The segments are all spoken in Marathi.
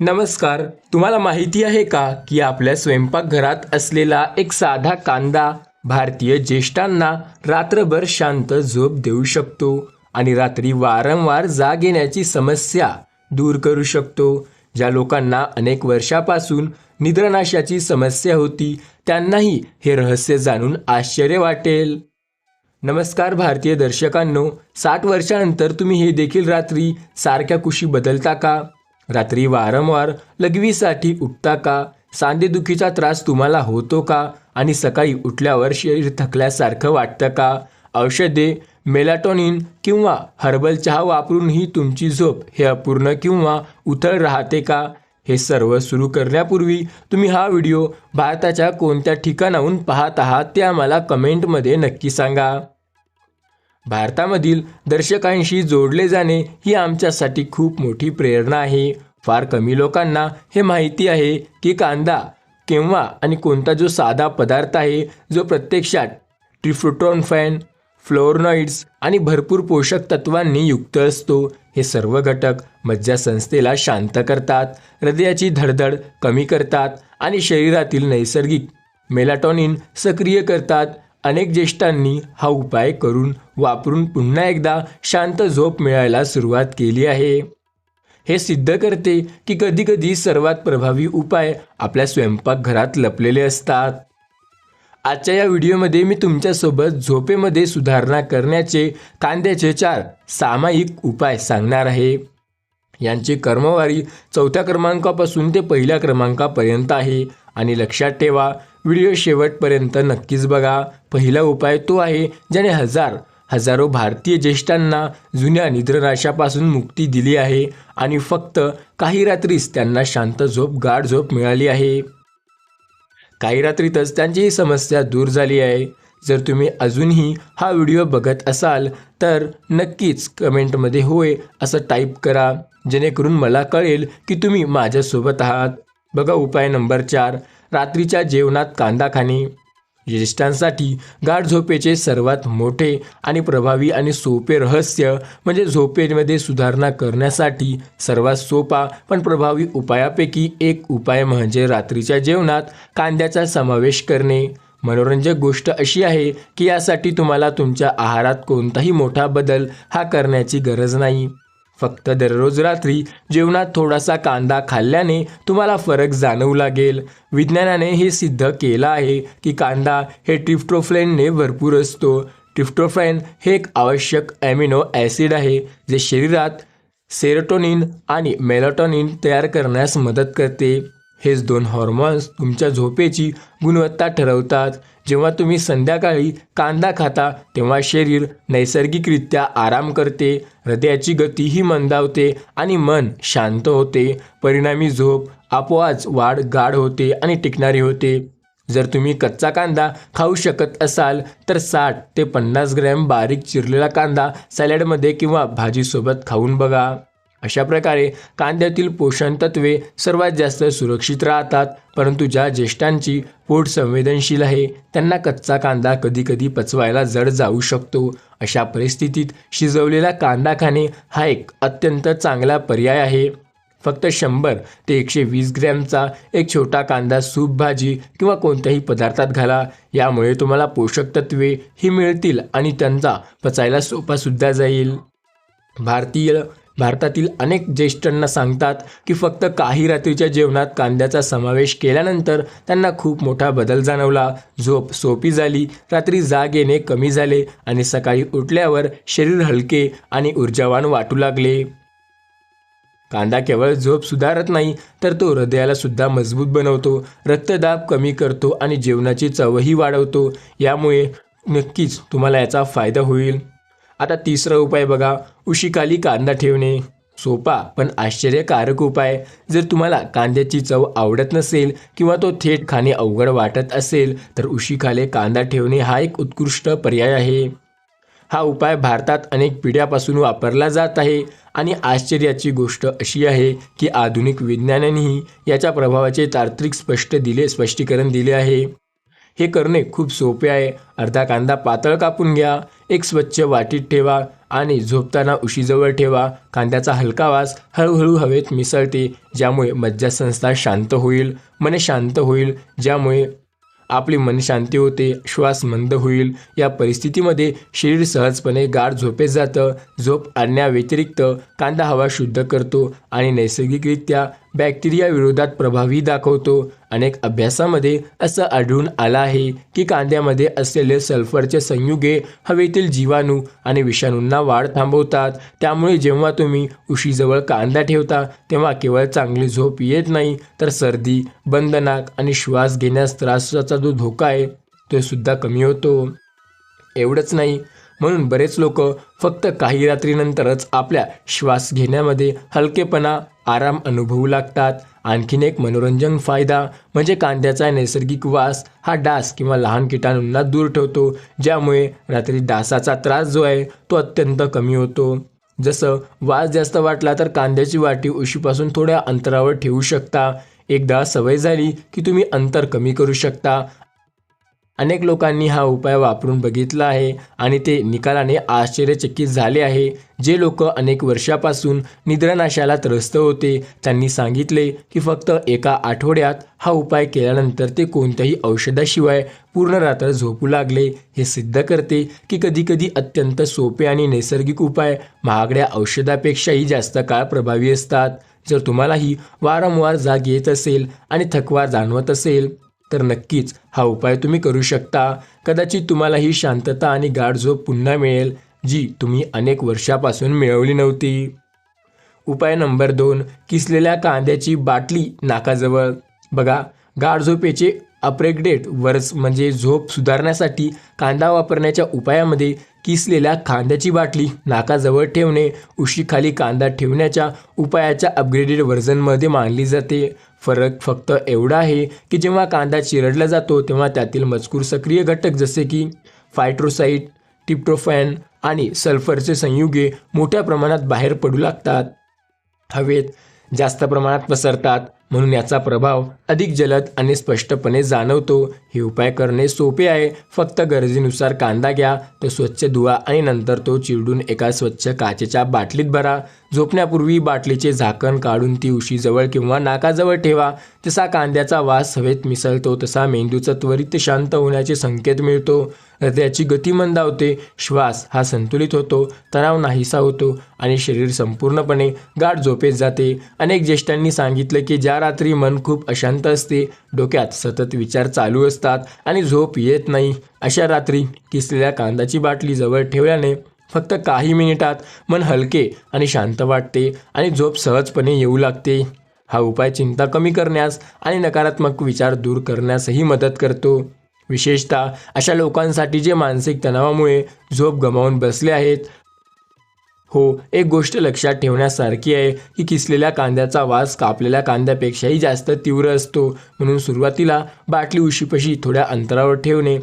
नमस्कार तुम्हाला माहिती आहे का की आपल्या स्वयंपाकघरात असलेला एक साधा कांदा भारतीय ज्येष्ठांना रात्रभर शांत झोप देऊ शकतो आणि रात्री वारंवार जाग येण्याची समस्या दूर करू शकतो. ज्या लोकांना अनेक वर्षापासून निद्रानाशाची समस्या होती त्यांनाही हे रहस्य जाणून आश्चर्य वाटेल. नमस्कार भारतीय दर्शकांनो साठ वर्षानंतर तुम्ही हे देखील रात्री सारख्या कुशी बदलता का? रात्री वारंवार लघवीसाठी उठता का? सांधेदुखीचा त्रास तुम्हाला होतो का? आणि सकाळी उठल्यावर शरीर थकल्यासारखं वाटतं का? औषधे मेलाटोनिन किंवा हर्बल चहा वापरूनही तुमची झोप हे अपूर्ण किंवा उथळ राहते का? हे सर्व सुरू करण्यापूर्वी तुम्ही हा व्हिडिओ भारताच्या कोणत्या ठिकाणाहून पाहत आहात ते आम्हाला कमेंटमध्ये नक्की सांगा. भारतामधील दर्शकांशी जोडले जाणे ही आमच्यासाठी खूप मोठी प्रेरणा आहे. फार कमी लोकांना हे माहिती आहे की कांदा केव्हा आणि कोणता जो साधा पदार्थ आहे जो प्रत्यक्षात ट्रिफ्रुटॉन फॅन फ्लोरनॉइड्स आणि भरपूर पोषक तत्वांनी युक्त असतो. हे सर्व घटक मज्जासंस्थेला शांत करतात हृदयाची धडधड कमी करतात आणि शरीरातील नैसर्गिक मेलाटॉनिन सक्रिय करतात. अनेक ज्येष्ठांनी हा उपाय करून वापरून पुन्हा एकदा शांत झोप मिळायला सुरुवात केली आहे. हे सिद्ध करते की कधीकधी सर्वात प्रभावी उपाय आपल्या स्वयंपाकघरात लपलेले असतात. आजच्या या व्हिडिओमध्ये मी तुमच्यासोबत झोपेमध्ये सुधारणा करण्याचे कांद्याचे चार सामायिक उपाय सांगणार आहे. यांची कर्मवारी चौथ्या क्रमांकापासून ते पहिल्या क्रमांकापर्यंत आहे आणि लक्षात ठेवा व्हिडिओ शेवटपर्यंत नक्कीच बघा. पहिला उपाय तो आहे ज्याने हजार हजारो भारतीय ज्येष्ठांना जुन्या निद्रनाशापासून मुक्ती दिली आहे आणि फक्त काही रात्रीच त्यांना शांत झोप गाढ झोप मिळाली आहे. काही रात्रीतच त्यांची ही समस्या दूर झाली आहे. जर तुम्ही अजूनही हा व्हिडिओ बघत असाल तर नक्कीच कमेंटमध्ये होय असं टाईप करा जेणेकरून मला कळेल की तुम्ही माझ्यासोबत आहात. बघा उपाय नंबर चार. रात्रीच्या जेवणात कांदा खाणे. ज्येष्ठांसाठी गाढ झोपेचे सर्वात मोठे आणि प्रभावी आणि सोपे रहस्य म्हणजे झोपेमध्ये सुधारणा करण्यासाठी सर्वात सोपा पण प्रभावी उपायापैकी एक उपाय म्हणजे रात्रीच्या जेवणात कांद्याचा समावेश करणे. मनोरंजक गोष्ट अशी आहे की यासाठी तुम्हाला तुमच्या आहारात कोणताही मोठा बदल हा करण्याची गरज नाही. फक्त दररोज रात्री जेवणात थोडासा कांदा खाल्ल्याने तुम्हाला फरक जाणवू लागेल. विज्ञानाने हे सिद्ध केलं आहे की कांदा हे ट्रिप्टोफॅनने भरपूर असतो. ट्रिप्टोफॅन हे एक आवश्यक ॲमिनो ॲसिड आहे जे शरीरात सेरोटोनिन आणि मेलाटोनिन तयार करण्यास मदत करते. हेच दोन हॉर्मोन्स तुमच्या झोपेची गुणवत्ता ठरवतात. जेव्हा तुम्ही संध्याकाळी कांदा खाता तेव्हा शरीर नैसर्गिकरित्या आराम करते हृदयाची गतीही मंदावते आणि मन शांत होते. परिणामी झोप आपोआच वाढ गाढ होते आणि टिकणारी होते. जर तुम्ही कच्चा कांदा खाऊ शकत असाल तर साठ ते पन्नास ग्रॅम बारीक चिरलेला कांदा सॅलडमध्ये किंवा भाजीसोबत खाऊन बघा. अशा प्रकारे कांद्यातील पोषण तत्वे सर्वात जास्त सुरक्षित राहतात परंतु ज्या ज्येष्ठांची पोट संवेदनशील आहे त्यांना कच्चा कांदा कधीकधी पचवायला जड जाऊ शकतो. अशा परिस्थितीत शिजवलेला कांदा खाणे हा एक अत्यंत चांगला पर्याय आहे. फक्त शंभर ते एकशे वीस ग्रॅमचा एक छोटा कांदा सूप भाजी किंवा कोणत्याही पदार्थात घाला. यामुळे तुम्हाला पोषक तत्वे ही मिळतील आणि त्यांचा पचायला सोपासुद्धा जाईल. भारतीय भारतातील अनेक ज्येष्ठांना सांगतात की फक्त काही रात्रीच्या जेवणात कांद्याचा समावेश केल्यानंतर त्यांना खूप मोठा बदल जाणवला. झोप सोपी झाली रात्री जाग येणे कमी झाले आणि सकाळी उठल्यावर शरीर हलके आणि ऊर्जावान वाटू लागले. कांदा केवळ झोप सुधारत नाही तर तो हृदयाला सुद्धा मजबूत बनवतो. रक्तदाब कमी करतो आणि जेवणाची चवही वाढवतो. यामुळे नक्कीच तुम्हाला याचा फायदा होईल. आता तिसरा उपाय बघा. उशीखाली कांदा ठेवणे. सोपा पण आश्चर्यकारक उपाय. जर तुम्हाला कांद्याची चव आवडत नसेल किंवा तो थेट खाणे अवघड वाटत असेल तर उशीखाले कांदा ठेवणे हा एक उत्कृष्ट पर्याय आहे. हा उपाय भारतात अनेक पिढ्यापासून वापरला जात आहे आणि आश्चर्याची गोष्ट अशी आहे की आधुनिक विज्ञानानेही याच्या प्रभावाचे तांत्रिक स्पष्ट दिले स्पष्टीकरण दिले आहे. हे करणे खूप सोपे आहे. अर्धा कांदा पातळ कापून घ्या. एक स्वच्छ वाटीत ठेवा आणि झोपताना उशीजवळ ठेवा. कांद्याचा हलका वास हळूहळू हवेत मिसळते ज्यामुळे मज्जासंस्था शांत होईल. मन शांत होईल ज्यामुळे आपली मन शांती होते श्वास मंद होईल. या परिस्थितीमध्ये शरीर सहजपणे गाढ झोपेत जातं. झोप आणण्याव्यतिरिक्त कांदा हवा शुद्ध करतो आणि नैसर्गिकरित्या बॅक्टेरिया विरोधात प्रभावी दाखवतो. अनेक अभ्यासामध्ये असं आढळून आलं आहे की कांद्यामध्ये असलेले सल्फरचे संयुगे हवेतील जीवाणू आणि विषाणूंना वाढ थांबवतात. त्यामुळे जेव्हा तुम्ही उशीजवळ कांदा ठेवता तेव्हा केवळ चांगली झोप येत नाही. तर सर्दी बंद नाक आणि श्वास घेण्यास त्रासाचा जो धोका आहे तो सुद्धा कमी होतो. एवढंच नाही म्हणून बरेच लोक फक्त काही रात्रीनंतरच आपल्या श्वास घेण्यामध्ये हलकेपणा आराम अनुभवू लागतात. आणखीन एक मनोरंजन फायदा म्हणजे कांद्याचा नैसर्गिक वास हा डास किंवा लहान किटाणूंना दूर ठेवतो ज्यामुळे रात्री डासाचा त्रास जो आहे तो अत्यंत कमी होतो. जसं वास जास्त वाटला तर कांद्याची वाटी उशीपासून थोड्या अंतरावर ठेवू शकता. एकदा सवय झाली की तुम्ही अंतर कमी करू शकता. अनेक लोकांनी हा उपाय वापरून बघितला आहे आणि ते निकालाने आश्चर्यचकित झाले आहे. जे लोक अनेक वर्षापासून निद्रानाशाला त्रस्त होते त्यांनी सांगितले की फक्त एका आठवड्यात हा उपाय केल्यानंतर ते कोणत्याही औषधाशिवाय पूर्ण रात्र झोपू लागले. हे सिद्ध करते की कधीकधी अत्यंत सोपे आणि नैसर्गिक उपाय महागड्या औषधापेक्षाही जास्त काळ प्रभावी असतात. जर तुम्हालाही वारंवार जाग येत असेल आणि थकवा जाणवत असेल तर नक्कीच हा उपाय तुम्ही करू शकता. कदाचित तुम्हाला ही शांतता आणि गाढ झोप पुन्हा मिळेल जी तुम्ही अनेक वर्षापासून मिळवली नव्हती. उपाय नंबर दोन किसलेल्या कांद्याची बाटली नाकाजवळ. बघा गाढ झोपेचे अप्रेग्डेट वर्स म्हणजे झोप सुधारण्यासाठी कांदा वापरण्याच्या उपायामध्ये किसलेल्या कांद्याची बाटली नाकाजवळ ठेवणे उशीखाली कांदा ठेवण्याच्या उपायाच्या अपग्रेडेड व्हर्जनमध्ये मानली जाते. फरक फक्त एवढा आहे की जेव्हा कांदा चिरडला जातो तेव्हा त्यातील मजकूर सक्रिय घटक जसे की फायट्रोसाईट टिप्टोफॅन आणि सल्फरचे संयुगे मोठ्या प्रमाणात बाहेर पडू लागतात. हवेत जास्त प्रमाणात पसरतात म्हणून याचा प्रभाव अधिक जलद आणि स्पष्टपणे जाणवतो. हे उपाय करणे सोपे आहे. फक्त गरजेनुसार कांदा घ्या तो स्वच्छ धुवा आणि नंतर तो चिरडून एका स्वच्छ काचेच्या बाटलीत भरा. झोपण्यापूर्वी बाटलीचे झाकण काढून ती उशीजवळ किंवा नाकाजवळ ठेवा. जसा कांद्याचा वास हवेत मिसळतो तसा मेंदूचा त्वरित शांत होण्याचे संकेत मिळतो. हृदयाची गती मंदावते. श्वास हा संतुलित होतो तणाव नाहीसा होतो आणि शरीर संपूर्णपणे गाठ झोपेत जाते. अनेक ज्येष्ठांनी सांगितलं की ज्या रात्री मन खूप अशांत असते डोक्यात सतत विचार चालू असतात आणि झोप येत नाही. अशा रात्री किसलेल्या कांदाची बाटली जवळ ठेवल्याने फक्त काही मिनिटात मन हलके आणि शांत वाटते आणि झोप सहजपणे येऊ लागते. हा उपाय चिंता कमी करण्यास आणि नकारात्मक विचार दूर करण्यासही मदत करतो. विशेषतः अशा लोकांसाठी जे मानसिक तणावामुळे झोप गमावून बसले आहेत हो एक गोष्ट लक्षात ठेवण्यासारखी आहे की किसलेल्या कांद्याचा वास कापलेल्या कांद्यापेक्षाही जास्त तीव्र असतो. म्हणून सुरुवातीला बाटली उशीपशी थोड्या अंतरावर ठेवणे.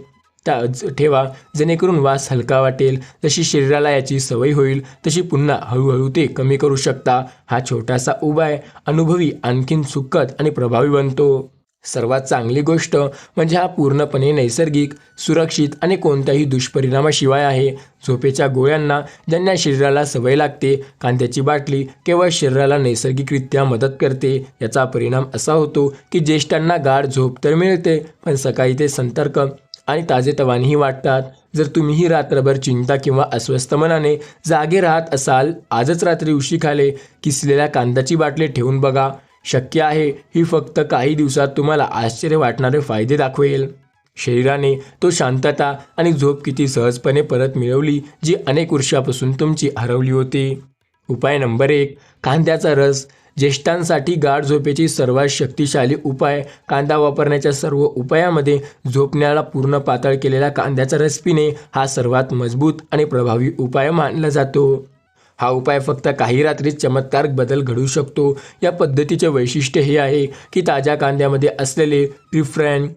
त्या ठेवा जेणेकरून वास हलका वाटेल. जशी शरीराला याची सवय होईल तशी पुन्हा हळूहळू ते कमी करू शकता. हा छोटासा उपाय अनुभवी आणखीन सुखद आणि प्रभावी बनतो. सर्वात चांगली गोष्ट म्हणजे हा पूर्णपणे नैसर्गिक सुरक्षित आणि कोणत्याही दुष्परिणामाशिवाय आहे. झोपेच्या गोळ्यांना ज्यांना शरीराला सवय लागते कांद्याची बाटली केवळ शरीराला नैसर्गिकरित्या मदत करते याचा परिणाम असा होतो की ज्येष्ठांना गाढ झोप तर मिळते पण सकाळी ते संतर्क आणि ताजेतवानेही वाटतात. जर तुम्हीही रात्रभर चिंता किंवा अस्वस्थ मनाने जागे राहत असाल आजच रात्री उशी खाले किसलेल्या कांद्याची बाटली ठेवून बघा. शक्य आहे ही फक्त काही दिवसात तुम्हाला आश्चर्य वाटणारे फायदे दाखवेल. शरीराने तो शांतता आणि झोप किती सहजपणे परत मिळवली जी अनेक वर्षापासून तुमची हरवली होती. उपाय नंबर एक कांद्याचा रस. ज्येष्ठांसाठी गाढ झोपेची सर्वात शक्तिशाली उपाय कांदा वापरण्याच्या सर्व उपायामध्ये झोपण्याला पूर्ण पातळ केलेला कांद्याचा रस पिणे हा सर्वात मजबूत आणि प्रभावी उपाय मानला जातो. हा उपाय फक्त काही रात्रीत चमत्कार बदल घडू शकतो. या पद्धतीचे वैशिष्ट्य हे आहे की ताज्या कांद्यामध्ये असलेले ट्रिफ्रॅन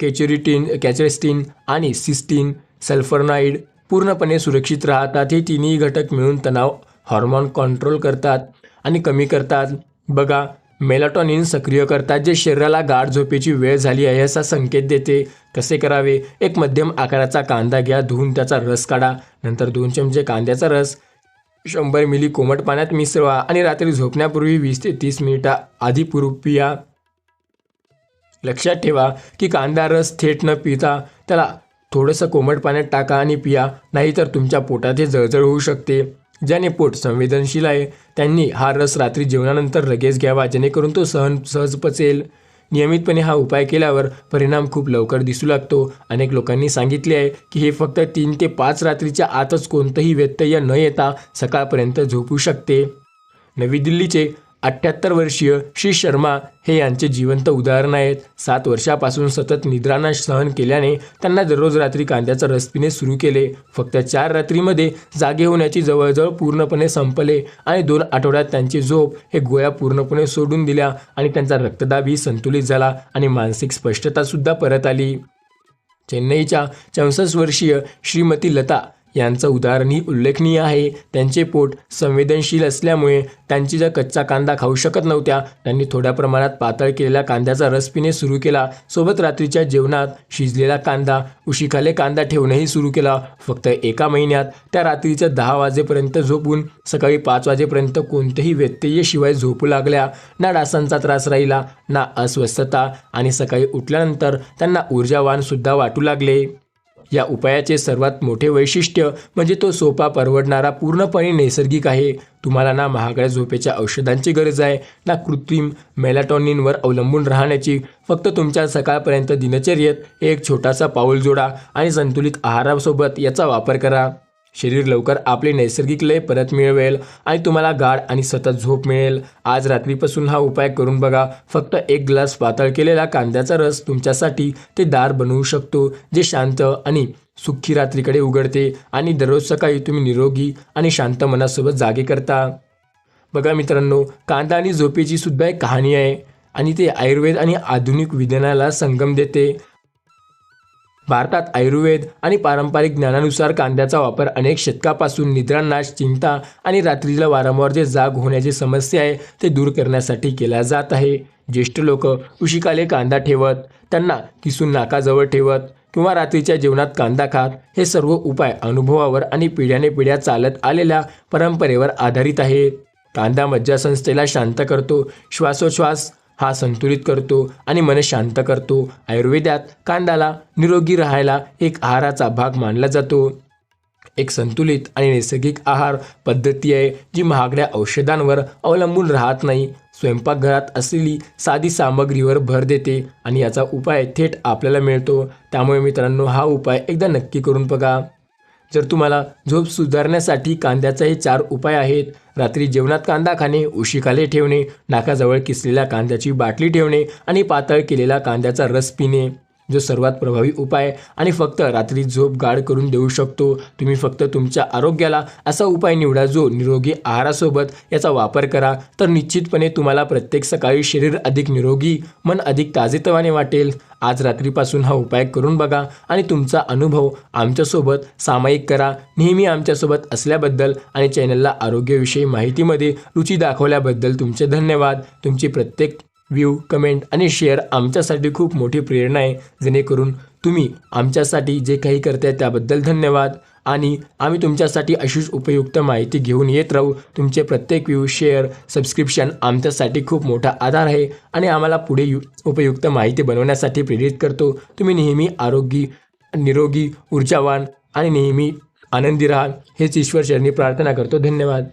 कॅचुरिटीन कॅचेस्टिन आणि सिस्टीन सल्फरनाईड पूर्णपणे सुरक्षित राहतात. हे तिन्ही घटक मिळून तणाव हॉर्मोन कंट्रोल करतात आणि कमी करतात. बघा मेलाटॉनिन सक्रिय करतात जे शरीराला गाढ झोपेची वेळ झाली आहे असा संकेत देते. कसे करावे? एक मध्यम आकाराचा कांदा घ्या धुवून त्याचा रस काढा. नंतर दोन चमचे कांद्याचा रस शंभर मिली कोमट पाण्यात मिसळवा आणि रात्री झोपण्यापूर्वी वीस ते तीस मिनिटा आधी पूर्व पिया. लक्षात ठेवा की कांदा रस थेट न पिता त्याला थोडंसं कोमट पाण्यात टाका आणि पिया नाहीतर तुमच्या पोटात हे जळजळ होऊ शकते. ज्याने पोट संवेदनशील आहे त्यांनी हा रस रात्री जेवणानंतर लगेच घ्यावा जेणेकरून तो सहन सहज पचेल. नियमितपणे हा उपाय केल्यावर परिणाम खूप लवकर दिसू लागतो. अनेक लोकांनी सांगितले आहे की हे फक्त तीन ते पाच रात्रीच्या आतच कोणतंही व्यत्यय न येता सकाळपर्यंत झोपू शकते. नवी दिल्लीचे अठ्ठ्याहत्तर वर्षीय श्री शर्मा हे यांचे जिवंत उदाहरण आहेत. सात वर्षापासून सतत निद्राना सहन केल्याने त्यांना दररोज रात्री कांद्याचा रस पिणे सुरू केले. फक्त चार रात्रीमध्ये जागे होण्याची जवळजवळ पूर्णपणे संपले आणि दोन आठवड्यात त्यांची झोप हे गोळ्या पूर्णपणे सोडून दिल्या आणि त्यांचा रक्तदाबही संतुलित झाला आणि मानसिक स्पष्टतासुद्धा परत आली. चेन्नईच्या चौसष्ट वर्षीय श्रीमती लता यांचं उदाहरणही उल्लेखनीय आहे. त्यांचे पोट संवेदनशील असल्यामुळे त्यांची ज्या कच्चा कांदा खाऊ शकत नव्हत्या त्यांनी थोड्या प्रमाणात पातळ केलेल्या कांद्याचा रस पिणे सुरू केला. सोबत रात्रीच्या जेवणात शिजलेला कांदा उशिखाले कांदा ठेवणंही सुरू केला. फक्त एका महिन्यात त्या रात्रीच्या दहा वाजेपर्यंत झोपून सकाळी पाच वाजेपर्यंत कोणतेही व्यत्ययशिवाय झोपू लागल्या. ना डासांचा त्रास राहिला ना अस्वस्थता आणि सकाळी उठल्यानंतर त्यांना ऊर्जावानसुद्धा वाटू लागले. या उपायाचे सर्वात मोठे वैशिष्ट्य म्हणजे तो सोपा परवडणारा पूर्णपणे नैसर्गिक आहे. तुम्हाला ना महागड्या झोपेच्या औषधांची गरज आहे ना कृत्रिम मेलाटॉनिनवर अवलंबून राहण्याची. फक्त तुमच्या सकाळपर्यंत दिनचर्येत एक छोटासा पाऊल जोडा आणि संतुलित आहारासोबत याचा वापर करा. शरीर लवकर आपले नैसर्गिक लय परत मिळवेल आणि तुम्हाला गाढ आणि सतत झोप मिळेल. आज रात्रीपासून हा उपाय करून बघा. फक्त एक ग्लास पातळ केलेला कांद्याचा रस तुमच्यासाठी ते दार बनवू शकतो जे शांत आणि सुखी रात्रीकडे उघडते आणि दररोज सकाळी तुम्ही निरोगी आणि शांत मनासोबत जागे करता. बघा मित्रांनो कांदा आणि झोपेची सुद्धा एक कहाणी आहे आणि ते आयुर्वेद आणि आधुनिक विज्ञानाला संगम देते. भारतात आयुर्वेद आणि पारंपरिक ज्ञानानुसार कांद्याचा वापर अनेक शतकापासून निद्रानाश चिंता आणि रात्रीला वारंवार जे जाग होण्याची समस्या आहे ते दूर करण्यासाठी केला जात आहे. ज्येष्ठ लोक उशिकाले कांदा ठेवत त्यांना किसून नाकाजवळ ठेवत किंवा रात्रीच्या जेवणात कांदा खात हे सर्व उपाय अनुभवावर आणि पिढ्याने पिढ्या चालत आलेल्या परंपरेवर आधारित आहे कांदा मज्जासंस्थेला शांत करतो श्वासोश्वास हा संतुलित करतो आणि मन शांत करतो. आयुर्वेदात कांद्याला निरोगी राहायला एक आहाराचा भाग मानला जातो. एक संतुलित आणि नैसर्गिक आहार पद्धती आहे जी महागड्या औषधांवर अवलंबून राहत नाही. स्वयंपाकघरात असलेली साधी सामग्रीवर भर देते आणि याचा उपाय थेट आपल्याला मिळतो. त्यामुळे मित्रांनो हा उपाय एकदा नक्की करून बघा. जर तुम्हाला झोप सुधारण्यासाठी कांद्याचे हे चार उपाय आहेत रात्री जेवणात कांदा खाणे उशीखाले ठेवणे नाकाजवळ किसलेल्या कांद्याची बाटली ठेवणे आणि पातळ केलेला कांद्याचा रस पिणे. जो सर्वात प्रभावी उपाय आणि फक्त रात्री झोप गाढ करून देऊ शकतो. तुम्ही फक्त तुमच्या आरोग्याला असा उपाय निवडा जो निरोगी आहारासोबत याचा वापर करा. तर निश्चितपणे तुम्हाला प्रत्येक सकाळी शरीर अधिक निरोगी मन अधिक ताजेतवाने वाटेल. आज रात्रीपासून हा उपाय करून बघा आणि तुमचा अनुभव आमच्यासोबत सामायिक करा. नेहमी आमच्यासोबत असल्याबद्दल आणि चॅनलला आरोग्यविषयी माहितीमध्ये रुची दाखवल्याबद्दल तुमचे धन्यवाद. तुमची प्रत्येक व्ह्यू कमेंट आणि शेअर आमच्यासाठी खूप मोठी प्रेरणा आहे. जेणेकरून तुम्ही आमच्यासाठी जे काही करताय त्याबद्दल धन्यवाद. आणि आम्ही तुमच्यासाठी अशीच उपयुक्त माहिती घेऊन येत राहू. तुमचे प्रत्येक व्ह्यू शेअर सबस्क्रिप्शन आमच्यासाठी खूप मोठा आधार आहे. आणि आम्हाला पुढे यु उपयुक्त माहिती बनवण्यासाठी प्रेरित करतो. तुम्ही नेहमी आरोग्य निरोगी ऊर्जावान आणि नेहमी आनंदी राहाल. हेच ईश्वर चरणी प्रार्थना करतो. धन्यवाद.